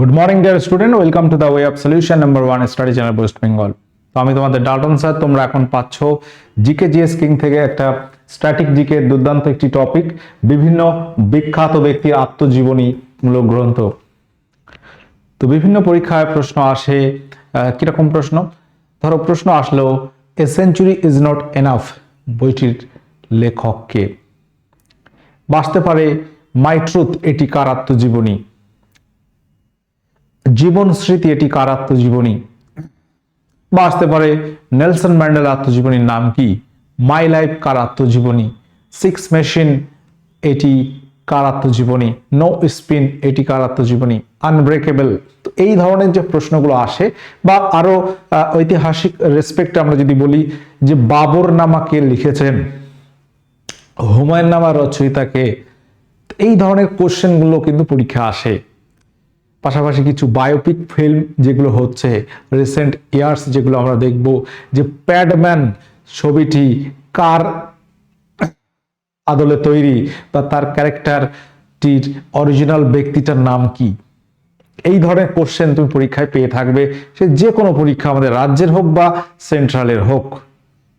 Good morning dear student welcome to the way of solution number one study channel West Bengal তো আমি তোমাদের Dalton sir তোমরা এখন পাচ্ছ জিকে জিএস কিং থেকে একটা স্ট্যাটিক জিকে দুর্দান্ত একটি টপিক বিভিন্ন বিখ্যাত ব্যক্তির আত্মজীবনীমূলক গ্রন্থ। তো বিভিন্ন পরীক্ষায় প্রশ্ন আসে কীরকম প্রশ্ন? ধরো প্রশ্ন আসলো a century is not enough বইটির লেখককে। বাঁচতে পারে মাই ট্রুথ এটি কার আত্মজীবনী? জীবন স্মৃতি এটি কার আত্মজীবনী? বা আসতে পারে নেলসন ম্যান্ডেল আত্মজীবনীর নাম কি? মাই লাইফ কার আত্মজীবনী? সিক্স মেশিন এটি কার আত্মজীবনী? নো স্পিন এটি কার আত্মজীবনী? আনব্রেকেবল। তো এই ধরনের যে প্রশ্নগুলো আসে বা আরও ঐতিহাসিক রেসপেক্টে আমরা যদি বলি যে বাবর নামাকে লিখেছেন? হুমায়ুন নামা রচয়িতাকে এই ধরনের কোশ্চেনগুলো কিন্তু পরীক্ষা আসে। পাশাপাশি কিছু বায়োপিক ফিল্ম যেগুলো হচ্ছে রিসেন্ট ইয়ার্স যেগুলো আমরা দেখব, যে প্যাডম্যান ছবিটি কার আদলে তৈরি বা তার ক্যারেক্টারটির অরিজিনাল ব্যক্তিটার নাম কি? এই ধরনের কোশ্চেন তুমি পরীক্ষায় পেয়ে থাকবে, সে যে কোনো পরীক্ষা আমাদের রাজ্যের হোক বা সেন্ট্রালের হোক।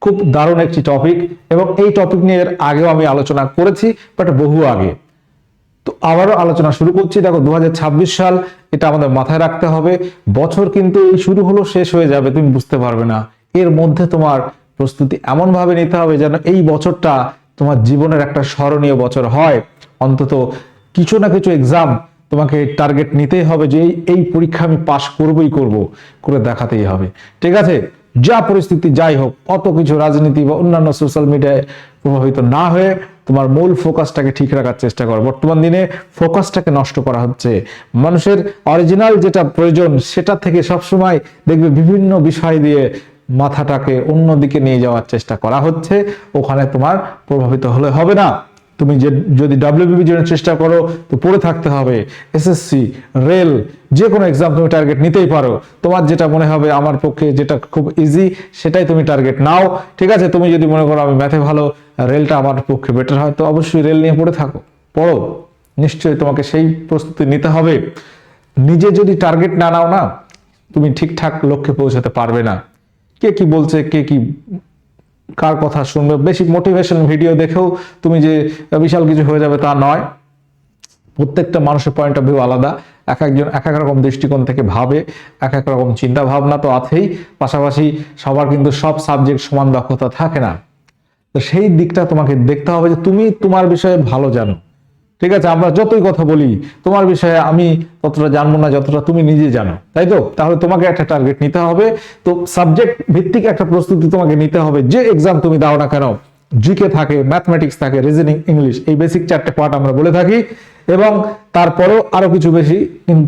খুব দারুণ একটি টপিক এবং এই টপিক নিয়ে আগেও আমি আলোচনা করেছি বাট বহু আগে। তো আবারও আলোচনা শুরু করছি। দেখো, দুহাজার ছাব্বিশ সাল, এটা আমাদের মাথায় রাখতে হবে। বছর কিন্তু এই শুরু হলো শেষ হয়ে যাবে, তুমি বুঝতে পারবে না। এর মধ্যে তোমার প্রস্তুতি এমন ভাবে নিতে হবে যেন এই বছরটা তোমার জীবনের একটা স্মরণীয় বছর হয়। অন্তত কিছু না কিছু এক্সাম তোমাকে টার্গেট নিতেই হবে যে এই এই পরীক্ষা আমি পাশ করবই করব, করে দেখাতেই হবে। ঠিক আছে? যা পরিস্থিতি যাই হোক, অত কিছু রাজনীতি বা অন্যান্য সোশ্যাল মিডিয়ায় প্রভাবিত না হয়ে তোমার মূল ফোকাসটাকে ঠিক রাখার চেষ্টা করো। বর্তমান দিনে ফোকাসটাকে নষ্ট করা হচ্ছে। মানুষের অরিজিনাল যেটা প্রয়োজন, সেটা থেকে সবসময় দেখবে বিভিন্ন বিষয় দিয়ে মাথাটাকে অন্যদিকে নিয়ে যাওয়ার চেষ্টা করা হচ্ছে। ওখানে তোমার প্রভাবিত হলে হবে না। তুমি যে, যদি ডাব্লিউবির জন্য চেষ্টা করো, তো পড়ে থাকতে হবে। এসএসসি রেল যে কোনো এক্সাম তুমি টার্গেট নিতেই পারো। তোমার যেটা মনে হবে আমার পক্ষে যেটা খুব ইজি সেটাই তুমি টার্গেট নাও। ঠিক আছে, তুমি যদি মনে করো আমি ম্যাথে ভালো রেলটা আমার পক্ষে বেটার হয়, তো অবশ্যই রেল নিয়ে পড়ে থাকো। পড়ো। নিশ্চয়ই তোমাকে সেই প্রস্তুতি নিতে হবে। নিজে যদি টার্গেট না নাও না, তুমি ঠিকঠাক লক্ষ্যে পৌঁছাতে পারবে না। কে কি বলছে, কে কি কার কথা শুনবে? বেশি মোটিভেশন ভিডিও দেখেও তুমি যে বিশাল কিছু হয়ে যাবে তা নয়। প্রত্যেকটা মানুষের পয়েন্ট অফ ভিউ আলাদা। এক একজন, এক এক রকম দৃষ্টিকোণ থেকে ভাবে, এক এক রকম চিন্তা ভাবনা তো আছেই। পাশাপাশি সবার কিন্তু সব সাবজেক্ট সমান দক্ষতা থাকে না। তো সেই দিকটা তোমাকে দেখতে হবে যে তুমি তোমার বিষয়ে ভালো জানো। ঠিক আছে, আমরা যতই কথা বলি, তোমার বিষয়ে আমি ততটা জানব না, যতটা তুমি নিজে জানো, তাই তো? তাহলে তোমাকে একটা টার্গেট নিতে হবে। তো সাবজেক্ট ভিত্তিক একটা প্রস্তুতি তোমাকে নিতে হবে। যে এক্সাম তুমি দাও না কেন জিকে থাকে ম্যাথমেটিক্স থাকে রিজনিং ইংলিশ এই বেসিক চারটে পার্ট আমরা বলে থাকি। এবং তারপরেও আরও কিছু বেশি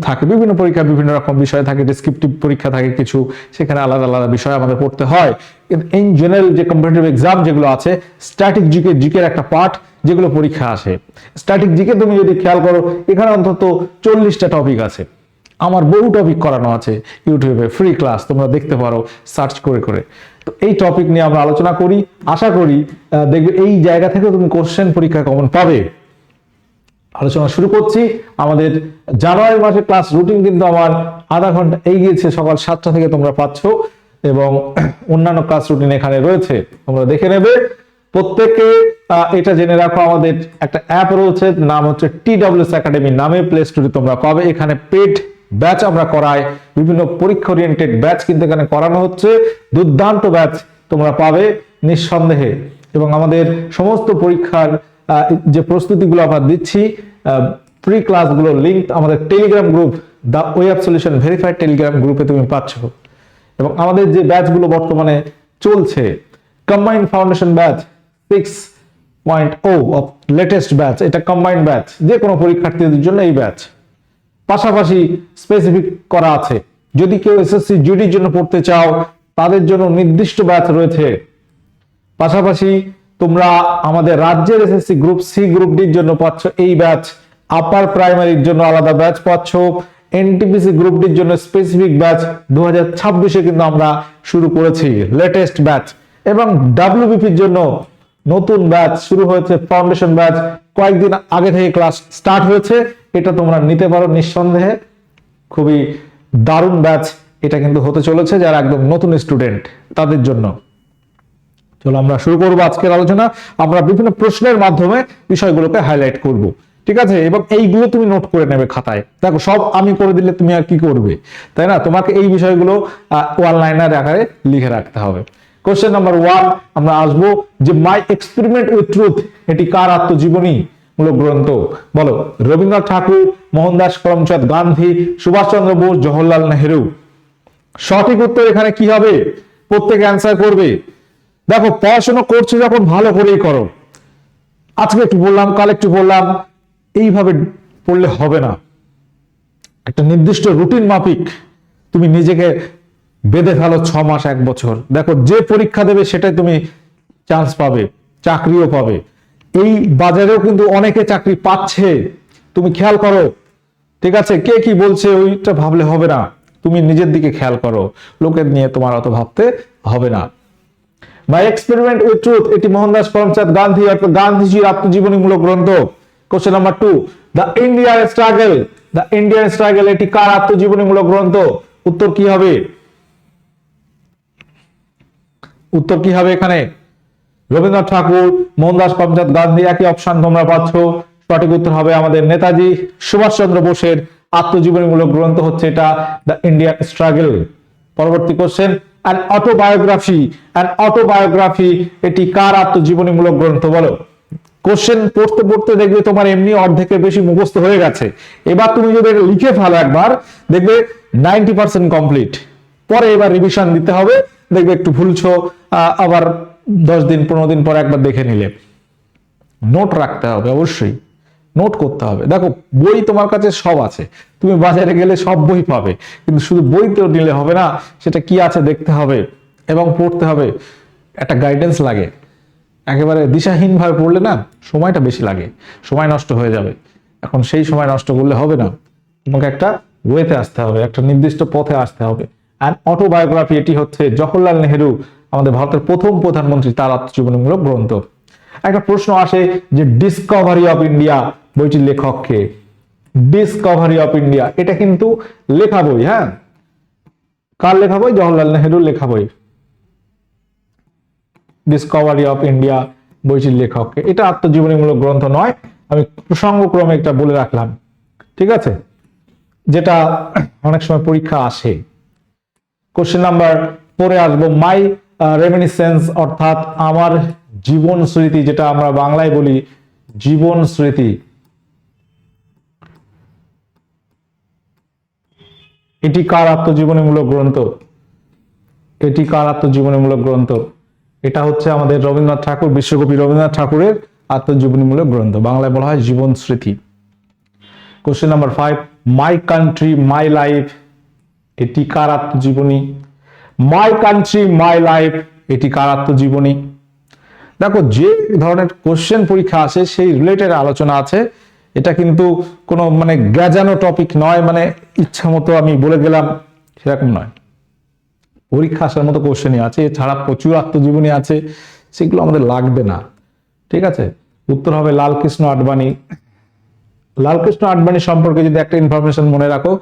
থাকে। বিভিন্ন পরীক্ষা, বিভিন্ন রকম বিষয় থাকে ডিসক্রিপটিভ পরীক্ষা থাকে কিছু। সেখানে আলাদা আলাদা বিষয় আমাদের পড়তে হয়। ইন জেনারেল যে কম্পিটিটিভ এক্সাম যেগুলো আছে স্ট্যাটিক জিকে জিকের একটা পার্ট যেগুলো পরীক্ষা আসে। স্ট্যাটিক জিকে তুমি যদি খেয়াল করো, এখানে অন্তত চল্লিশটা টপিক আছে। আমার বহু টপিক করানো আছে ইউটিউবে ফ্রি ক্লাস তোমরা দেখতে পারো সার্চ করে করে। তো এই টপিক নিয়ে আমরা আলোচনা করি। আশা করি দেখবে এই জায়গা থেকে তুমি কোশ্চেন পরীক্ষা কমন পাবে। আলোচনা শুরু করছি। আমাদের জানুয়ারি মাসে ক্লাস রুটিন কিন্তু আমার আধা ঘণ্টা এগিয়েছে, সকাল সাতটা থেকে তোমরা পাচ্ছ। এবং অন্যান্য ক্লাস রুটিন এখানে রয়েছে, তোমরা দেখে নেবে। প্রত্যেকে এটা জেনে রাখো, আমাদের একটা অ্যাপ রয়েছে, নাম হচ্ছে টি ডাব্লিউএস একাডেমি নামে প্লে স্টোরে তোমরা পাবে। এখানে পেড ব্যাচ আমরা করাই, বিভিন্ন পরীক্ষা ওরিয়েন্টেড ব্যাচ কিন্তু এখানে করানো হচ্ছে। দুর্দান্ত ব্যাচ তোমরা পাবে নিঃসন্দেহে। এবং আমাদের সমস্ত পরীক্ষার যে প্রস্তুতিগুলো আমরা দিচ্ছি প্রি ক্লাসগুলো লিঙ্ক আমাদের Telegram group the web solution verified Telegram গ্রুপে তুমি পাচ্ছ। এবং আমাদের যে ব্যাচগুলো বর্তমানে চলছে combined foundation batch six point O of latest batch এটা কম্বাইন্ড ব্যাচ যে কোনো পরীক্ষার্থীদের জন্য এই ব্যাচ পাশাপাশি স্পেসিফিক করা আছে। যদি কেউ এসএসসি জিডির জন্য পড়তে চাও, তাদের জন্য নির্দিষ্ট ব্যাচ রয়েছে। পাশাপাশি তোমরা আমাদের রাজ্যের এসএসসি গ্রুপ সি গ্রুপ ডির জন্য পাচ্ছ এই ব্যাচ আপার প্রাইমারির জন্য আলাদা ব্যাচ পাচ্ছ। এনটিপিসি গ্রুপ ডির জন্য স্পেসিফিক ব্যাচ দু হাজার ছাব্বিশে কিন্তু আমরা শুরু করেছি। লেটেস্ট ব্যাচ এবং ডাব্লিউবিপির জন্য নতুন ব্যাচ শুরু হয়েছে ফাউন্ডেশন ব্যাচ। কয়েকদিন আগে থেকে ক্লাস স্টার্ট হয়েছে। এটা তোমরা নিতে পারো নিঃসন্দেহে। খুবই দারুণ ব্যাচ এটা কিন্তু হতে চলেছে যারা একদম নতুন স্টুডেন্ট তাদের জন্য। চলো আমরা শুরু করব আজকের আলোচনা। আমরা বিভিন্ন প্রশ্নের মাধ্যমে বিষয়গুলোকে হাইলাইট করব। ঠিক আছে? এবং এইগুলো তুমি নোট করে নেবে খাতায়। দেখো, সব আমি করে দিলে তুমি আর কি করবে? তাই না? তোমাকে এই বিষয়গুলো ওয়ান লাইনার আকারে লিখে রাখতে হবে। কোশ্চেন নাম্বার ওয়ান আমরা আসব যে মাই এক্সপেরিমেন্ট উইথ ট্রুথ এটি কার আত্মজীবনী? মূলক গ্রন্থ। বলো, রবীন্দ্রনাথ ঠাকুর, মোহনদাস করমচাঁদ গান্ধী, সুভাষচন্দ্র বোস, জওহরলাল নেহেরু। সঠিক উত্তর এখানে কি হবে? প্রত্যেকে অ্যান্সার করবে। দেখো, পড়াশোনা করছ যখন, ভালো করেই করো। আজকে একটু বললাম, কাল একটু বললাম, এইভাবে পড়লে হবে না। একটা নির্দিষ্ট রুটিন মাফিক, তুমি নিজেকে বেঁধে ফেলো ছ মাস, এক বছর। দেখো, যে পরীক্ষা দেবে সেটাই তুমি চান্স পাবে, চাকরিও পাবে। এই বাজারেও কিন্তু অনেকে চাকরি পাচ্ছে। তুমি খেয়াল করো, ঠিক আছে? কে কি বলছে ওইটা ভাবলে হবে না। তুমি নিজের দিকে খেয়াল করো। লোকের নিয়ে তোমার অত ভাবতে হবে না। মাই এক্সপেরিমেন্ট উইথ ট্রুথ এটি মোহনদাস করমচাঁদ গান্ধী অর্থাৎ গান্ধীজির আত্মজীবনীমূলক গ্রন্থ। Question number two the Indian struggle the Indian struggle এটি কার আত্মজীবনীমূলক গ্রন্থ? উত্তর কি হবে? উত্তর কি হবে এখানে? রবীন্দ্রনাথ ঠাকুর, মোহনদাস করমচাঁদ গান্ধী, একই অপশন তোমরা পাচ্ছ। সঠিক উত্তর হবে আমাদের নেতাজি সুভাষচন্দ্র বোসের আত্মজীবনীমূলক গ্রন্থ হচ্ছে এটা দ্য ইন্ডিয়ান স্ট্রাগল পরবর্তী question an autobiography an autobiography এটি কার আত্মজীবনীমূলক গ্রন্থ বলো? কোশ্চেন পড়তে পড়তে দেখবে তোমার এমনি অর্ধেকের বেশি মুখস্থ হয়ে গেছে। এবার তুমি যদি লিখে ফেলো একবার, দেখবে নাইনটি পার্সেন্ট কমপ্লিট পরে এবার রিভিশন দিতে হবে। দেখবে একটু ভুলছো আবার দশ দিন, পনেরো দিন পর একবার দেখে নিলে। নোট রাখতে হবে অবশ্যই। নোট করতে হবে। দেখো, বই তোমার কাছে সব আছে। তুমি বাজারে গেলে সব বই পাবে। কিন্তু শুধু বই তো নিলে হবে না, সেটা কি আছে দেখতে হবে এবং পড়তে হবে। একটা গাইডেন্স লাগে। একেবারে দিশাহীন ভাবে পড়লে না, সময়টা বেশি লাগে। সময় নষ্ট হয়ে যাবে। এখন সেই সময় নষ্ট করলে হবে না। তোমাকে একটা ওয়েতে আসতে হবে, একটা নির্দিষ্ট পথে আসতে হবে। অ্যান্ড অটোবায়োগ্রাফি এটি হচ্ছে জওহরলাল নেহেরু, আমাদের ভারতের প্রথম প্রধানমন্ত্রী, তার আত্মজীবনীমূলক গ্রন্থ। একটা প্রশ্ন আসে যে ডিসকভারি অফ ইন্ডিয়া বইটির লেখককে ডিসকভারি অফ ইন্ডিয়া এটা কিন্তু লেখা বই হ্যাঁ? কার লেখা বই? জওহরলাল নেহেরুর লেখা বই। ডিসকভারি অফ ইন্ডিয়া বইটির লেখককে এটা আত্মজীবনীমূলক গ্রন্থ নয়, আমি প্রসঙ্গক্রমে এটা বলে রাখলাম, ঠিক আছে? যেটা অনেক সময় পরীক্ষা আসে। কোশ্চেন নাম্বার পরে আসব মাই রেমিনিসেন্স অর্থাৎ আমার জীবন স্মৃতি, যেটা আমরা বাংলায় বলি জীবন স্মৃতি। এটি কার আত্মজীবনীমূলক গ্রন্থ? এটি কার আত্মজীবনীমূলক গ্রন্থ? এটা হচ্ছে আমাদের রবীন্দ্রনাথ ঠাকুর, বিশ্বকবি রবীন্দ্রনাথ ঠাকুরের আত্মজীবনীমূলক গ্রন্থ। বাংলায় বলা হয় জীবন স্মৃতি। Question number five my country my life এটি কার আত্মজীবনী? মাই কান্ট্রি মাই লাইফ এটি কার আত্মজীবনী? দেখো, যে ধরনের কোশ্চেন পরীক্ষা আসে, সেই রিলেটেড আলোচনা আছে। এটা কিন্তু কোনো মানে গ্যাজানো টপিক নয় মানে ইচ্ছা মতো আমি বলে গেলাম, সেরকম নয়। পরীক্ষা আসার মতো কোশ্চেনই আছে, এছাড়া প্রচুর আত্মজীবনী আছে, সেগুলো আমাদের লাগবে না। ঠিক আছে? উত্তর হবে লালকৃষ্ণ আডবাণী। লালকৃষ্ণ আডবাণী সম্পর্কে যদি একটা ইনফরমেশন মনে রাখো,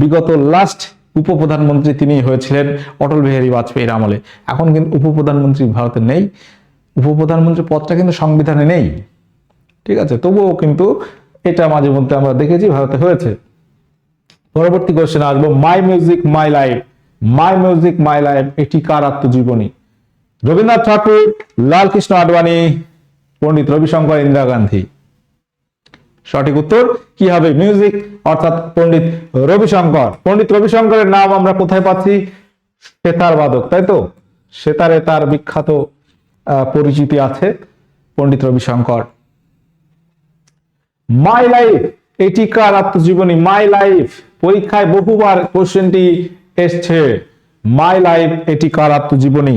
বিগত লাস্ট উপপ্রধানমন্ত্রী তিনি হয়েছিলেন অটল বিহারী বাজপেয়ীর আমলে। এখন কিন্তু উপপ্রধানমন্ত্রী ভারতে নেই। উপপ্রধানমন্ত্রী পদটা কিন্তু সংবিধানে নেই। ঠিক আছে? তবুও কিন্তু এটা মাঝে মধ্যে আমরা দেখেছি ভারতে হয়েছে। পরবর্তী কোশ্চেন আসব। My music my life my music my life এটি কার আত্মজীবনী? রবীন্দ্রনাথ ঠাকুর, লালকৃষ্ণ আডবাণী, পণ্ডিত রবিশঙ্কর ইন্দিরা গান্ধী। সঠিক উত্তর কি হবে মিউজিক অর্থাৎ পণ্ডিত রবিশঙ্কর। পণ্ডিত রবিশঙ্করের নাম আমরা কোথায় পাচ্ছি? সেতার বাদক, তাই তো? সেতারে তার বিখ্যাত পরিচিতি আছে পণ্ডিত রবিশঙ্কর। মাই লাইফ এটি কার আত্মজীবনী মাই লাইফ পরীক্ষায় বহুবার কোশ্চেনটি এসছে। মাই লাইফ এটি কার আত্মজীবনী।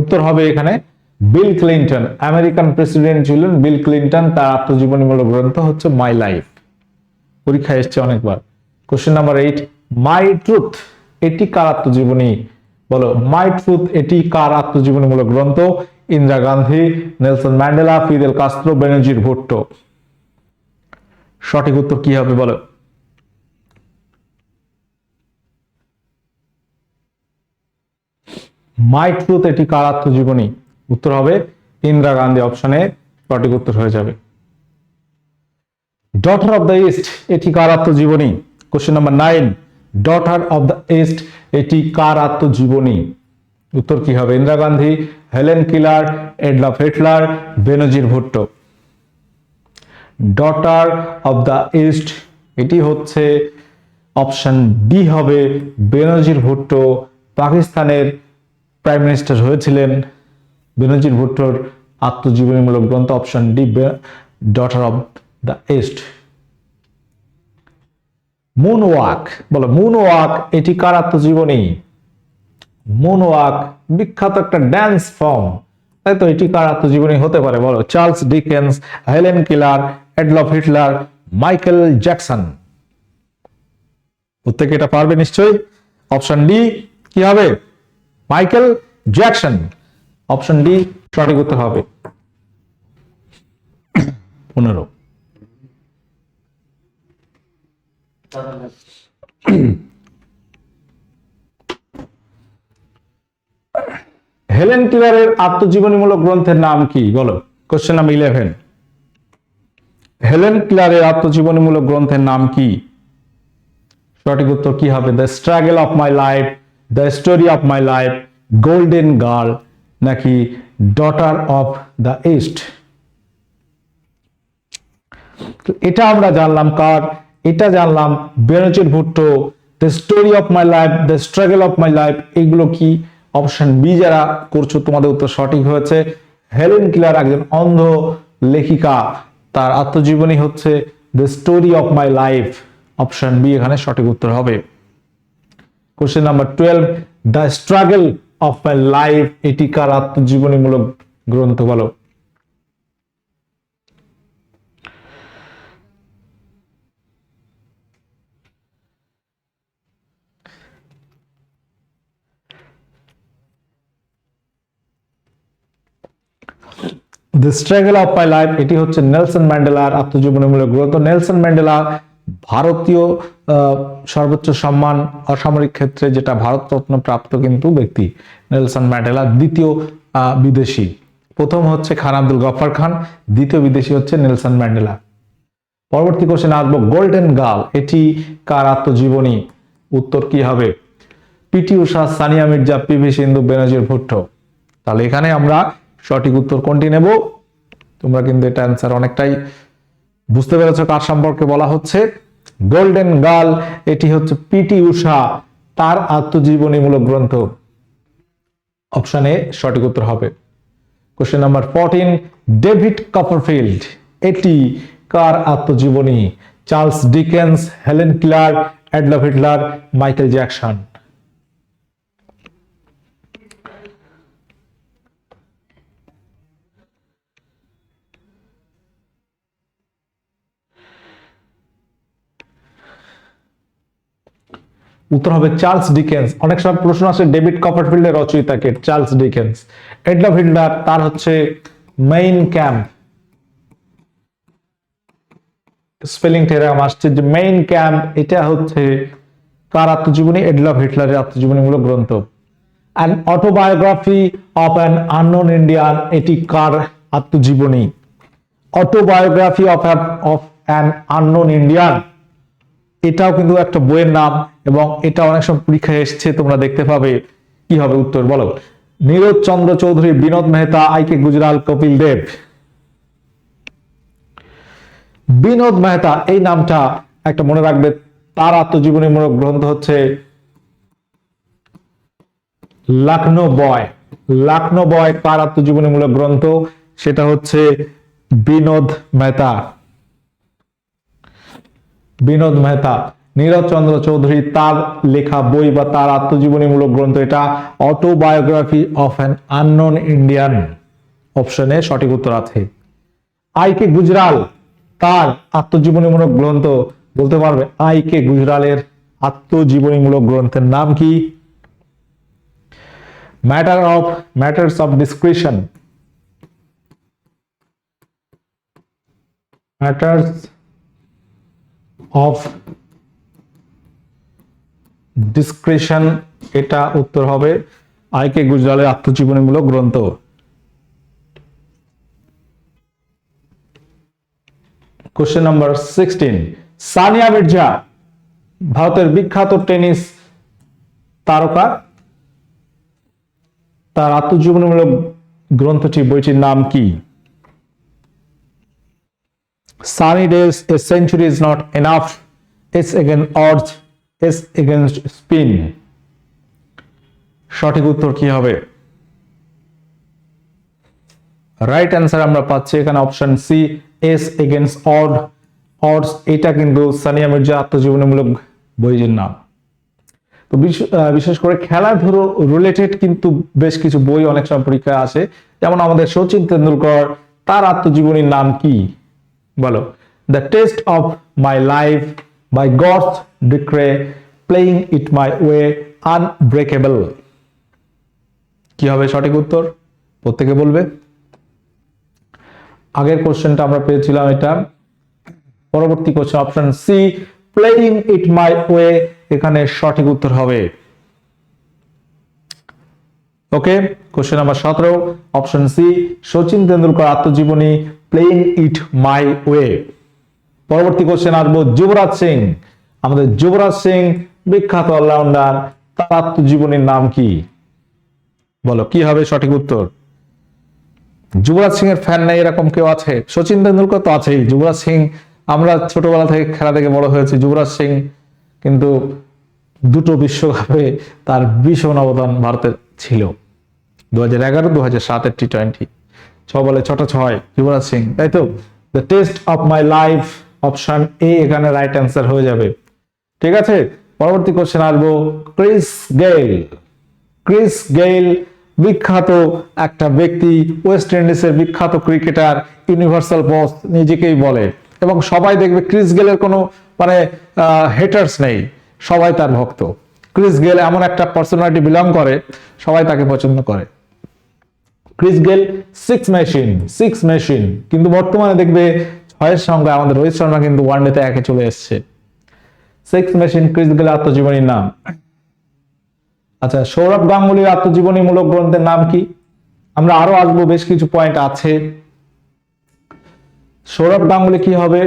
উত্তর হবে এখানে বিল ক্লিন্টন, আমেরিকান প্রেসিডেন্ট ছিলেন বিল ক্লিন্টন, তার আত্মজীবনীমূলক গ্রন্থ হচ্ছে মাই লাইফ। পরীক্ষায় এসছে অনেকবার। Question number eight, my truth, এটি কার আত্মজীবনী? বলো, মাই ট্রুথ, এটি কার আত্মজীবনীমূলক গ্রন্থ? Indira Gandhi, Nelson Mandela, Fidel Castro, Benazir Bhutto. সঠিক উত্তর কি হবে বলো? মাই ট্রুথ এটি কার আত্মজীবনী উত্তর হবে ইন্দিরা গান্ধী অপশনে সঠিক উত্তর হয়ে যাবে। ডটার অফ দ্য ইস্ট এটি কার আত্মজীবনী question number nine daughter of the east এটি কার আত্মজীবনী উত্তর কি হবে? Indira Gandhi Helen Keller Adolf Hitler Benazir Bhutto daughter of the east এটি হচ্ছে অপশন ডি হবে বেনজির ভুট্টো পাকিস্তানের প্রাইম মিনিস্টার হয়েছিলেন বেনজির ভুট্টোর আত্মজীবনীমূলক গ্রন্থ option D daughter of the east moonwalk বলো মুন ওয়াক এটি কার আত্মজীবনী? মুন ওয়াক বিখ্যাত একটা ড্যান্স ফর্ম তাই তো এটি কার আত্মজীবনী হতে পারে, বলো Charles Dickens Helen Keller Adolf Hitler Michael Jackson প্রত্যেকে এটা পারবে নিশ্চয়ই। অপশন ডি কি হবে? Michael Jackson. অপশন ডি, সঠিক উত্তর হবে। পনেরো। হেলেন কিলারের আত্মজীবনীমূলক গ্রন্থের নাম কি? বলো। কোশ্চেন নাম্বার ইলেভেন হেলেন ক্লারের আত্মজীবনীমূলক গ্রন্থের নাম কি? সঠিক উত্তর কি হবে? The struggle of my life the story of my life golden girl নাকি ডটার অফ দ্য ইস্ট এটা আমরা জানলাম কার? এটা জানলাম Benazir Bhutto. The story of my life the struggle of my life এগুলো কি? অপশন বি যারা করছ, তোমাদের উত্তর সঠিক হয়েছে। হেলেন কিলার একজন অন্ধ লেখিকা। তার আত্মজীবনী হচ্ছে the story of my life option B এখানে সঠিক উত্তর হবে। Question number twelve the struggle of my life এটি কার আত্মজীবনীমূলক গ্রন্থ বলো the struggle of my life এটি হচ্ছে নেলসন ম্যান্ডেলার আত্মজীবনীমূলক গ্রন্থ নেলসন ম্যান্ডেলা ভারতীয় সর্বোচ্চ সম্মান অসামরিক ক্ষেত্রে যেটা ভারতরত্ন প্রাপ্ত কিন্তু ব্যক্তি নেলসন ম্যান্ডেলা, দ্বিতীয় বিদেশি। প্রথম হচ্ছে খান আব্দুল গফর খান, দ্বিতীয় বিদেশি হচ্ছে নেলসন ম্যান্ডেলা। পরবর্তী কোশ্চেন আসব, গোল্ডেন গার্ল, এটি কার আত্মজীবনী? উত্তর কি হবে? PT Usha, Sania Mirza PV Sindhu Benazir Bhutto. তাহলে এখানে আমরা সঠিক উত্তর কোনটি নেব? তোমরা কিন্তু এটা অ্যান্সার অনেকটাই বুঝতে পেরেছ কার সম্পর্কে বলা হচ্ছে? গোল্ডেন গার্ল এটি হচ্ছে পিটি উষা তার আত্মজীবনীমূলক গ্রন্থ। অপশন এ সঠিক উত্তর হবে। Question number fourteen David Copperfield এটি কার আত্মজীবনী? Charles Dickens Helen Clark Adolf Hitler Michael Jackson উত্তর হবে চার্লস ডিকেন্স। অনেক সময় প্রশ্ন আসে ডেভিড কপারফিল্ডের রচয়িতাকে, চার্লস ডিকেন্স। এডলফ হিটলার তার হচ্ছে মেইন ক্যাম্প। স্পেলিং টেরাম আসছে যে মেইন ক্যাম্প, এটা হচ্ছে কার আত্মজীবনী? এডলফ হিটলারের আত্মজীবনীমূলক গ্রন্থ। An autobiography of an unknown Indian এটি কার আত্মজীবনী? Autobiography of of an unknown Indian এটাও কিন্তু একটা বইয়ের নাম এবং এটা অনেক সময় পরীক্ষায় এসছে, তোমরা দেখতে পাবে কি হবে উত্তর। বলো। নীরজ চন্দ্র চৌধুরী, বিনোদ মেহতা আইকে গুজরাল, কপিল দেব। বিনোদ মেহতা, এই নামটা একটা মনে রাখবে, তার আত্মজীবনীমূলক গ্রন্থ হচ্ছে লাকনো বয়। লাকনো বয় কার আত্মজীবনীমূলক গ্রন্থ, সেটা হচ্ছে বিনোদ মেহতা। বিনোদ মেহতা, নীরজ চন্দ্র চৌধুরী, তার লেখা বই বা তার আত্মজীবনীমূলক গ্রন্থ, এটা autobiography of an unknown Indian অপশনে সঠিক উত্তর আছে। আই কে গুজরাল, তার আত্মজীবনীমূলক গ্রন্থ, বলতে পারবে আই কে গুজরালের আত্মজীবনীমূলক গ্রন্থের নাম কি? Matter of matters of description matters of description এটা উত্তর হবে আই কে গুজরালের আত্মজীবনীমূলক গ্রন্থ। Question number sixteen Sania Mirza, ভারতের বিখ্যাত টেনিস তারকা, তার আত্মজীবনীমূলক গ্রন্থটি বইটির নাম কি? Sunny days, a century is not enough. It's against odds, it's against spin. সঠিক উত্তর কি হবে? রাইট অ্যান্সার আমরা পাচ্ছি এখানে option C ace against odd odds এটা কিন্তু সানিয়া মির্জা আত্মজীবনীমূলক বইয়ের নাম। তো বিশেষ করে খেলাধুলো রিলেটেড কিন্তু বেশ কিছু বই অনেক সময় পরীক্ষায় আসে। যেমন আমাদের সচিন তেন্ডুলকর তার আত্মজীবনীর নাম কি? বলো the test of my life by God's decree playing it my way unbreakable কি হবে সঠিক উত্তর? প্রত্যেকে বলবে। আগের কোশ্চেনটা আমরা পেয়েছিলাম এটা। পরবর্তী question option C playing it my way এখানে সঠিক উত্তর হবে। ওকে কোশ্চেন নাম্বার সতেরো অপশন সি সচিন তেন্ডুলকর আত্মজীবনী প্লেইং ইট মাই ওয়ে পরবর্তী কোশ্চেন আসব যুবরাজ সিং। আমাদের যুবরাজ সিং বিখ্যাত অলরাউন্ডার তার আত্মজীবনীর নাম কি? বলো, কি হবে সঠিক উত্তর? যুবরাজ সিং এর ফ্যান নেই এরকম কেউ আছে? সচিন তেন্ডুলকর তো আছেই। যুবরাজ সিং, আমরা ছোটবেলা থেকে খেলা থেকে বড় হয়েছি। যুবরাজ সিং কিন্তু দুটো বিশ্বকাপে তার ভীষণ অবদান ভারতের ছিল। দু হাজার এগারো দু হাজার সাতের টি টোয়েন্টি ছ বলে ছটা ছয়, যুবরাজ সিং, তাই তো? The test of my life option A এখানে রাইট অ্যান্সার হয়ে যাবে। ঠিক আছে? পরবর্তী কোশ্চেন আসব ক্রিস গেইল ক্রিস গেইল বিখ্যাত একটা ব্যক্তি ওয়েস্ট ইন্ডিজের বিখ্যাত ক্রিকেটার ইউনিভার্সাল বস নিজেকেই বলে। এবং সবাই দেখবে ক্রিস গেলের কোনো মানে হেটার্স নেই। সবাই তার ভক্ত। ক্রিস গেল এমন একটা পার্সোনালিটি বিলং করে, সবাই তাকে পছন্দ করে। Chris Gayle six machine six machine কিন্তু বর্তমানে দেখবে ছয়ের সঙ্গে আমাদের রোহিত শর্মা কিন্তু ওয়ান ওয়ানডেতে একে চলে এসছে। সিক্স মেশিন ক্রিস গেল আত্মজীবনীর নাম। আচ্ছা সৌরভ গাঙ্গুলির আত্মজীবনীমূলক গ্রন্থের নাম কি? আমরা আরও আসব, বেশ কিছু পয়েন্ট আছে। সৌরভ গাঙ্গুলি কি হবে?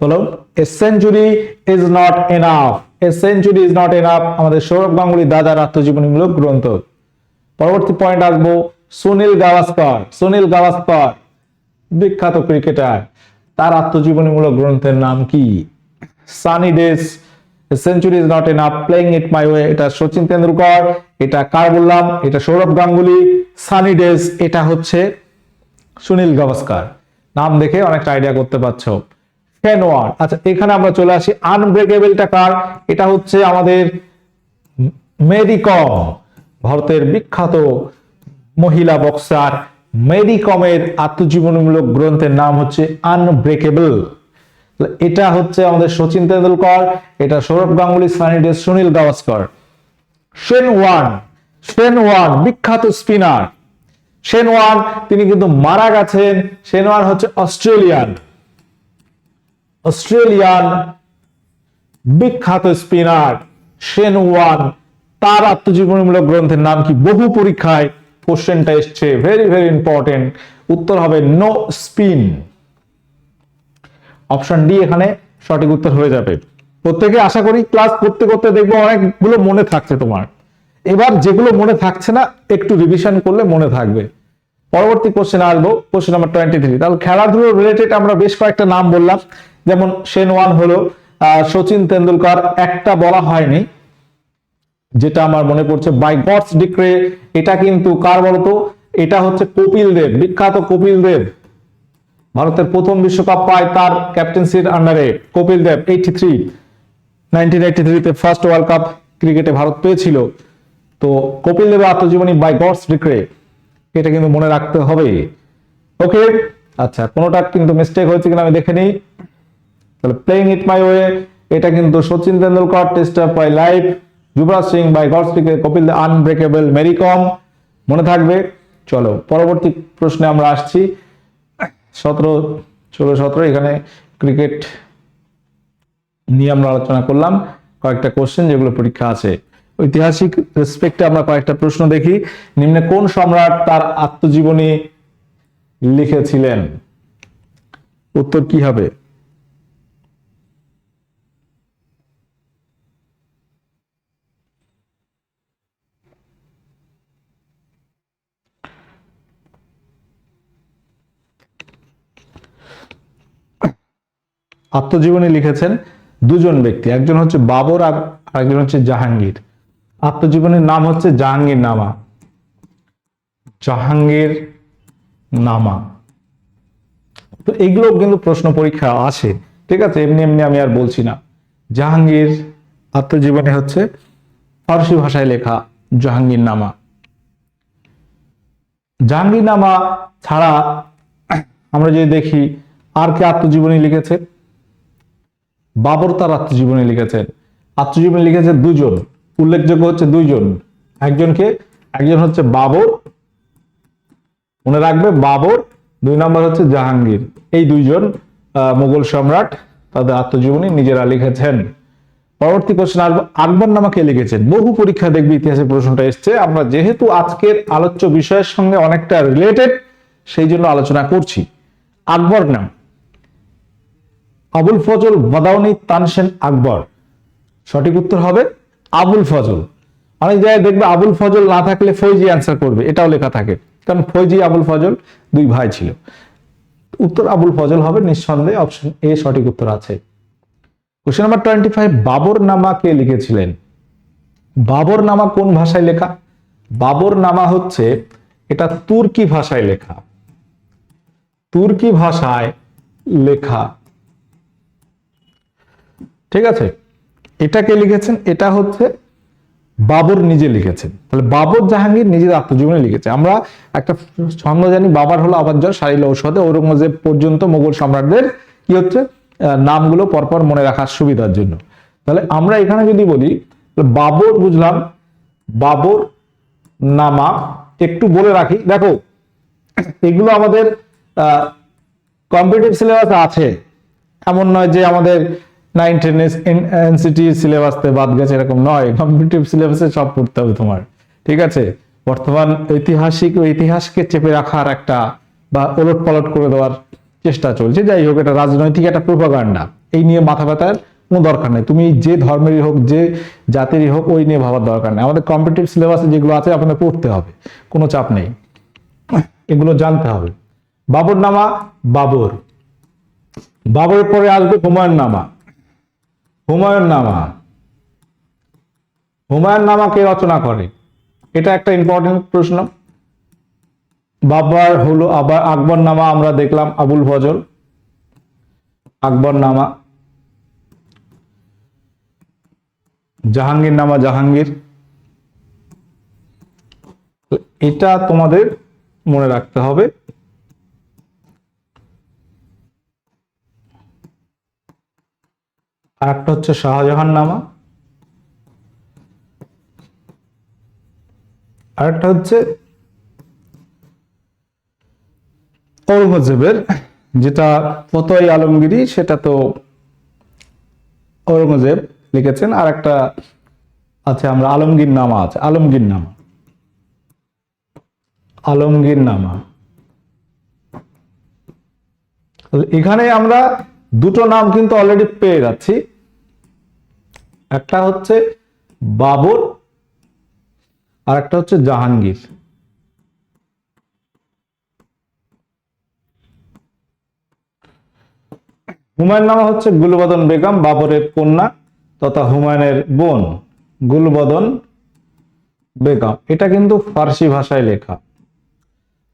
বলো a century is not enough a century is not enough আমাদের সৌরভ গাঙ্গুলি দাদার আত্মজীবনীমূলক গ্রন্থ। পরবর্তী পয়েন্ট আসব সুনীল গাভাস্কর সুনীল গাভাস্কর, বিখ্যাত ক্রিকেটার তার আত্মজীবনীমূলক গ্রন্থের নাম কি? Sunny days century is not enough playing it my way এটা সচিন তেন্ডুলকর, এটা কার বললাম? এটা সৌরভ গাঙ্গুলি। সানি ডেজ এটা হচ্ছে সুনীল গাভাস্কর। নাম দেখে অনেকটা আইডিয়া করতে পারছ। ফেনওয়ার আচ্ছা এখানে আমরা চলে আসি। আনব্রেকেবলটা কার? এটা হচ্ছে আমাদের মেরিকম ভারতের বিখ্যাত মহিলা বক্সার মেরিকমের আত্মজীবনীমূলক গ্রন্থের নাম হচ্ছে আনব্রেকেবল এটা হচ্ছে আমাদের সচিন তেন্ডুলকর, এটা Sourav Ganguly, Sunny day Sunil Gavaskar. Shane Warne Shane Warne বিখ্যাত স্পিনার শেন ওয়ান তিনি কিন্তু মারা গেছেন। সেন ওয়ান হচ্ছে অস্ট্রেলিয়ান অস্ট্রেলিয়ান বিখ্যাত স্পিনার শেন ওয়ান তার আত্মজীবনীমূলক গ্রন্থের নাম কি? বহু পরীক্ষায় কোশ্চেনটা এসছে। ভেরি ভেরি ইম্পর্টেন্ট উত্তর হবে নো স্পিন অপশন ডি এখানে সঠিক উত্তর হয়ে যাবে। প্রত্যেকে আশা করি ক্লাস করতে করতে দেখব অনেকগুলো মনে থাকছে তোমার। এবার যেগুলো মনে থাকছে না, একটু রিভিশন করলে মনে থাকবে। পরবর্তী কোশ্চেন আসব। কোশ্চেন নাম্বার টোয়েন্টি থ্রি তাহলে খেলাধুলো রিলেটেড আমরা বেশ কয়েকটা নাম বললাম। যেমন শেন ওয়ান হলো সচিন তেন্ডুলকর, একটা বলা হয়নি। যেটা আমার মনে পড়ছে বাই গডস ডিক্রে এটা কিন্তু কার বলতো? এটা হচ্ছে কপিল দেব, বিখ্যাত কপিল দেব। ভারতের প্রথম বিশ্বকাপ পায় তার ক্যাপ্টেন্সির আন্ডারে Kapil Dev eighty three nineteen থ্রিতে ফার্স্ট ওয়ার্ল্ড কাপ ক্রিকেটে ভারত পেয়েছিল। তো কপিল দেবের আত্মজীবনী বাই গডস ডিক্রে এটা কিন্তু মনে রাখতে হবে। ওকে আচ্ছা কোনোটা কিন্তু মিস্টেক হয়েছে কিনা আমি দেখে নিই। তাহলে প্লেইং ইট মাই ওয়ে এটা কিন্তু Sachin Tendulkar test of my life Yuvraj Singh by God's Kapil the unbreakable Mary Kom মনে থাকবে? চলো, পরবর্তী প্রশ্নে আমরা আসছি। সতেরো, ষোলো, সতেরো, এখানে ক্রিকেট নিয়ে আমরা আলোচনা করলাম। কয়েকটা কোশ্চেন যেগুলো পরীক্ষা আছে। ঐতিহাসিক রেসপেক্টে আমরা কয়েকটা প্রশ্ন দেখি। নিম্নে কোন সম্রাট তার আত্মজীবনী লিখেছিলেন? উত্তর কি হবে? আত্মজীবনী লিখেছেন দুজন ব্যক্তি, একজন হচ্ছে বাবর আর একজন হচ্ছে জাহাঙ্গীর। আত্মজীবনীর নাম হচ্ছে জাহাঙ্গীর নামা। জাহাঙ্গীর নামা। তো এগুলো কিন্তু প্রশ্ন পরীক্ষা আছে ঠিক আছে? এমনি এমনি আমি আর বলছি না। জাহাঙ্গীর আত্মজীবনী হচ্ছে ফার্সি ভাষায় লেখা জাহাঙ্গীর নামা। জাহাঙ্গীর নামা ছাড়া আমরা যদি দেখি আর কে আত্মজীবনী লিখেছে? বাবর তার আত্মজীবনী লিখেছেন। আত্মজীবনী লিখেছে দুজন উল্লেখযোগ্য হচ্ছে দুইজন। একজনকে, একজন হচ্ছে বাবর, মনে রাখবে বাবর, দুই নম্বর হচ্ছে জাহাঙ্গীর। এই দুইজন মুঘল সম্রাট, তাদের আত্মজীবনী নিজেরা লিখেছেন। পরবর্তী কোশ্চেন আকবর নামা কে লিখেছেন? বহু পরীক্ষা দেখবে ইতিহাসে প্রশ্নটা এসছে। আমরা যেহেতু আজকের আলোচ্য বিষয়ের সঙ্গে অনেকটা রিলেটেড সেই জন্য আলোচনা করছি। আকবর নাম। আবুল ফজল বাদাউনি তানসেন আকবর। সঠিক উত্তর হবে আবুল ফজল। অনেক জায়গায় দেখবে আবুল ফজল না থাকলে ফৈজি অ্যান্সার করবে, এটাও লেখা থাকে। কারণ ফৈজি, আবুল ফজল দুই ভাই ছিল। উত্তর আবুল ফজল হবে নিঃসন্দেহে অপশন এ সঠিক উত্তর আছে। Question number twenty five Baburnama কে লিখেছিলেন? বাবর নামা কোন ভাষায় লেখা? বাবর নামা হচ্ছে এটা তুর্কি ভাষায় লেখা। তুর্কি ভাষায় লেখা। ঠিক আছে? এটা কে লিখেছেন? এটা হচ্ছে বাবর নিজে লিখেছেন। তাহলে বাবর জাহাঙ্গীর নিজের আত্মজীবনী লিখেছে। আমরা একটা ছন্দ জানি, বাবার হলো আবার জ্বর সারিল ঔষধে। ঔরঙ্গজেব পর্যন্ত মোগল সম্রাটদের কি হচ্ছে? নামগুলো পরপর মনে রাখার সুবিধার জন্য। তাহলে আমরা এখানে যদি বলি বাবর বুঝলাম, বাবর নামা একটু বলে রাখি। দেখো, এগুলো আমাদের, আহ কম্পিটিভ সিলেবাস আছে। এমন নয় যে আমাদের নাইন টেন এনসিটি সিলেবাসতে বাদ গেছে, এরকম নয়। কম্পিটিভ সিলেবাসে সব পড়তে হবে তোমার। ঠিক আছে? বর্তমান ঐতিহাসিক ইতিহাসকে চেপে রাখার একটা বা ওলট পালট করে দেওয়ার চেষ্টা চলছে। যাই হোক, এটা রাজনৈতিক একটা প্রোপাগান্ডা এই নিয়ে মাথা ব্যথার কোনো দরকার নেই। তুমি যে ধর্মেরই হোক, যে জাতিরই হোক, ওই নিয়ে ভাবার দরকার নেই। আমাদের কম্পিটিভ সিলেবাসে যেগুলো আছে, আপনাদের পড়তে হবে। কোনো চাপ নেই। এগুলো জানতে হবে। বাবর নামা বাবর। বাবরের পরে আসবে হুমায়ুন নামা। হুমায়ুন নামা হুমায়ুন নামা কে রচনা করে? এটা একটা ইম্পর্টেন্ট প্রশ্ন। বাবার হলো আবার আকবর নামা আমরা দেখলাম, আবুল ফজল। আকবর নামা জাহাঙ্গীর নামা জাহাঙ্গীর। এটা তোমাদের মনে রাখতে হবে। আর একটা হচ্ছে শাহজাহান নামা। আর একটা হচ্ছে ঔরঙ্গজেবের যেটা ফতোয়াই আলমগিরি সেটা তো ঔরঙ্গজেব লিখেছেন। আর একটা আছে, আমরা আলমগীর নামা আছে, আলমগীর নামা। আলমগীর নামা। এখানে আমরা দুটো নাম কিন্তু অলরেডি পেয়ে যাচ্ছি। একটা হচ্ছে বাবর, আর একটা হচ্ছে জাহাঙ্গীর। হুমায়ুন নামা হচ্ছে গুলবদন বেগম, বাবরের কন্যা, তথা হুমায়ুনের বোন, গুলবদন বেগম। এটা কিন্তু ফার্সি ভাষায় লেখা।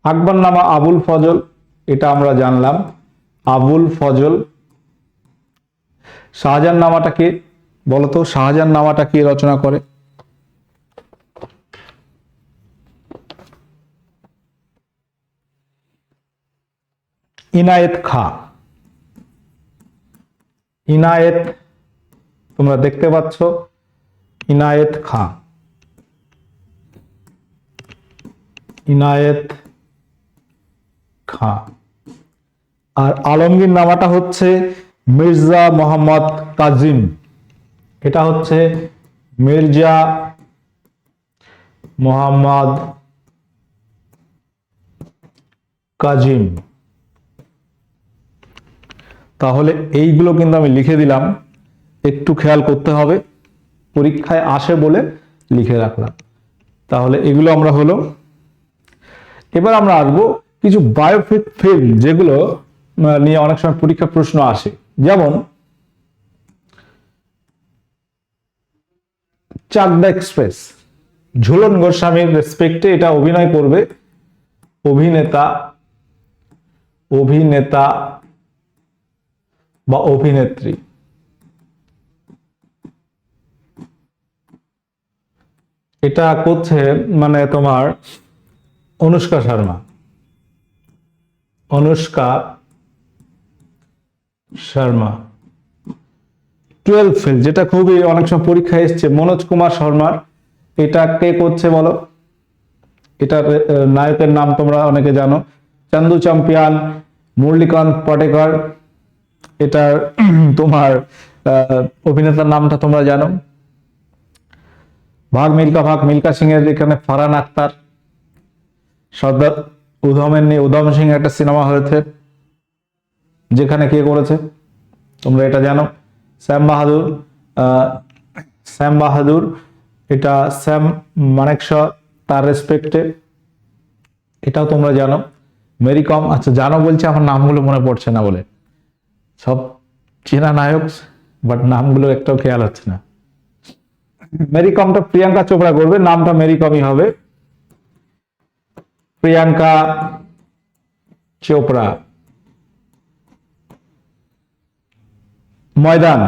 আকবর নামা আবুল ফজল, এটা আমরা জানলাম। আবুল ফজল শাহজাহান নামাটা কে? বলতো শাহজাহান নামাটা কে রচনা করে? ইনায়েত খা। ইনায়েত, তোমরা দেখতে পাচ্ছ, ইনায়েত খাঁ। ইনায়েত খাঁ। আর আলমগীর নামাটা হচ্ছে মির্জা মোহাম্মদ কাজিম এটা হচ্ছে মির্জা মোহাম্মদ কাজিম। তাহলে এইগুলো কিন্তু আমি লিখে দিলাম। একটু খেয়াল করতে হবে। পরীক্ষায় আসে বলে লিখে রাখলাম। তাহলে এগুলো আমরা হলো। এবার আমরা আসব কিছু বায়োপিক ফিল্ম যেগুলো নিয়ে অনেক সময় পরীক্ষা প্রশ্ন আসে। যেমন চাকদা এক্সপ্রেস। ঝুলন গোস্বামীর রেসপেক্টে এটা অভিনয় করবে। অভিনেতা অভিনেতা বা অভিনেত্রী। এটা করছে মানে তোমার অনুষ্কা শর্মা। অনুষ্কা শর্মা। টুয়েলভ ফেল যেটা খুবই অনেক সময় পরীক্ষায় এসছে। মনোজ কুমার শর্মার। এটা কে করছে বলো? এটার নায়কের নাম তোমরা অনেকে জানো। চান্দু চ্যাম্পিয়ান মুরলীকান্ত পটেকর। এটার তোমার অভিনেতার নামটা তোমরা জানো। ভাগ মিল্কা ভাগ মিল্কা সিং এর এখানে ফারহান আক্তার সর্দার উধমের নিয়ে উধম সিং একটা সিনেমা হয়েছে। যেখানে কে করেছে? তোমরা এটা জানো। শ্যাম বাহাদুর শ্যাম বাহাদুর, এটা শ্যাম মানেকশ, তার রেসপেক্টে এটাও তোমরা জানো। মেরি কম আচ্ছা জানো বলছে, আমার নামগুলো মনে পড়ছে না বলে। সব চেনা নায়ক বাট নামগুলো একটাও খেয়াল হচ্ছে না। মেরি কমটা প্রিয়াঙ্কা চোপড়া করবে, নামটা মেরি কমই হবে। প্রিয়াঙ্কা চোপড়া। ময়দান।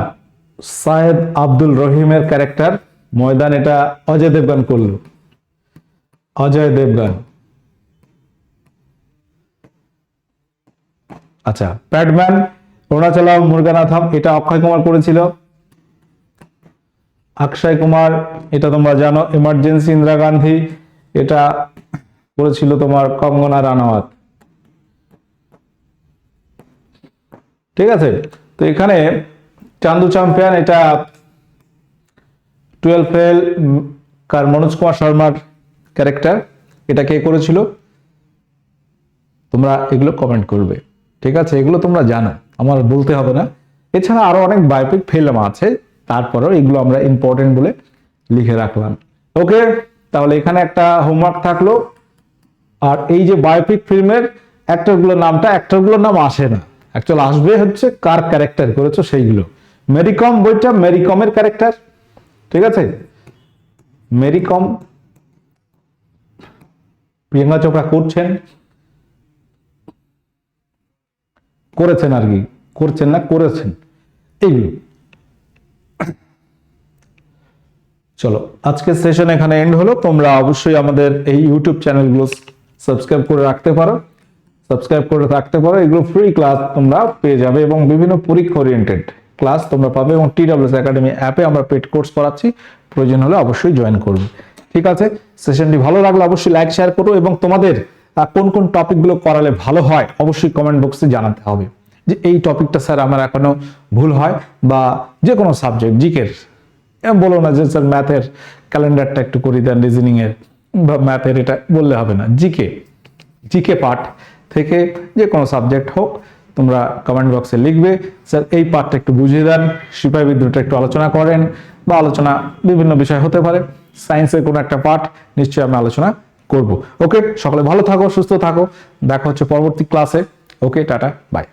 সায়েদ আব্দুল রহিমের ক্যারেক্টার। ময়দান এটা অজয় দেবগান করল। অজয় দেবগান। আচ্ছা প্যাডম্যান অরুণাচলম মুরগানাথম, এটা অক্ষয় কুমার করেছিল। অক্ষয় কুমার, এটা তোমরা জানো এমার্জেন্সি ইন্দিরা গান্ধী, এটা করেছিল তোমার কঙ্গনা রানাওয়াত। ঠিক আছে? তো এখানে চান্দু চ্যাম্পিয়ন এটা টুয়েলভ ফেল কার মনোজ কুমার শর্মার ক্যারেক্টার এটা কে করেছিল? তোমরা এগুলো কমেন্ট করবে, ঠিক আছে? এগুলো তোমরা জানো, আমার বলতে হবে না। এছাড়া আরও অনেক বায়োপিক ফিল্ম আছে, তারপরেও এগুলো আমরা ইম্পর্টেন্ট বলে লিখে রাখলাম। ওকে তাহলে এখানে একটা হোমওয়ার্ক থাকল। আর এই যে বায়োপিক ফিল্মের অ্যাক্টরগুলোর নামটা অ্যাক্টরগুলোর নাম আসে না। অ্যাকচুয়াল আসবে হচ্ছে কার ক্যারেক্টার করেছ সেইগুলো। মেরিকম বইটা মেরিকমের ক্যারেক্টার ঠিক আছে? মেরিকম প্রিয়াঙ্কা চোপড়া করছেন। করেছেন আর কি, করছেন না, করেছেন। এইগুলো চলো, আজকের সেশন এখানে এন্ড হলো। তোমরা অবশ্যই আমাদের এই ইউটিউব চ্যানেলগুলো সাবস্ক্রাইব করে রাখতে পারো। সাবস্ক্রাইব করে রাখতে পারো। এগুলো ফ্রি ক্লাস তোমরা পেয়ে যাবে এবং বিভিন্ন পরীক্ষা ওরিয়েন্টেড ক্লাস তোমরা পাবে এবং টিডব্লিউএস একাডেমি অ্যাপে আমরা পেড কোর্স করাচ্ছি প্রয়োজন হলে অবশ্যই জয়েন করবে। ঠিক আছে? সেশনটি ভালো লাগলে অবশ্যই লাইক শেয়ার করো এবং তোমাদের কোন কোন টপিকগুলো করালে ভালো হয় অবশ্যই কমেন্ট বক্সে জানাতে হবে। যে এই টপিকটা স্যার আমার এখনও ভুল হয় বা যে কোনো সাবজেক্ট জিকের বলো না যে স্যার ম্যাথের ক্যালেন্ডারটা একটু করে দেন রিজনিং এর। বা ম্যাথের এটা বললে হবে না। জিকে জিকে পার্ট থেকে যে কোনো সাবজেক্ট হোক তোমরা কমেন্ট বক্সে লিখবে। স্যার এই পার্টটা একটু বুঝিয়ে দেন। সিপাহী বিদ্রোহটা একটু আলোচনা করেন বা আলোচনা বিভিন্ন বিষয় হতে পারে। সায়েন্সের কোনো একটা পার্ট নিশ্চয়ই আমরা আলোচনা করব। ওকে সকলে ভালো থাকো, সুস্থ থাকো। দেখা হচ্ছে পরবর্তী ক্লাসে ওকে টাটা বাই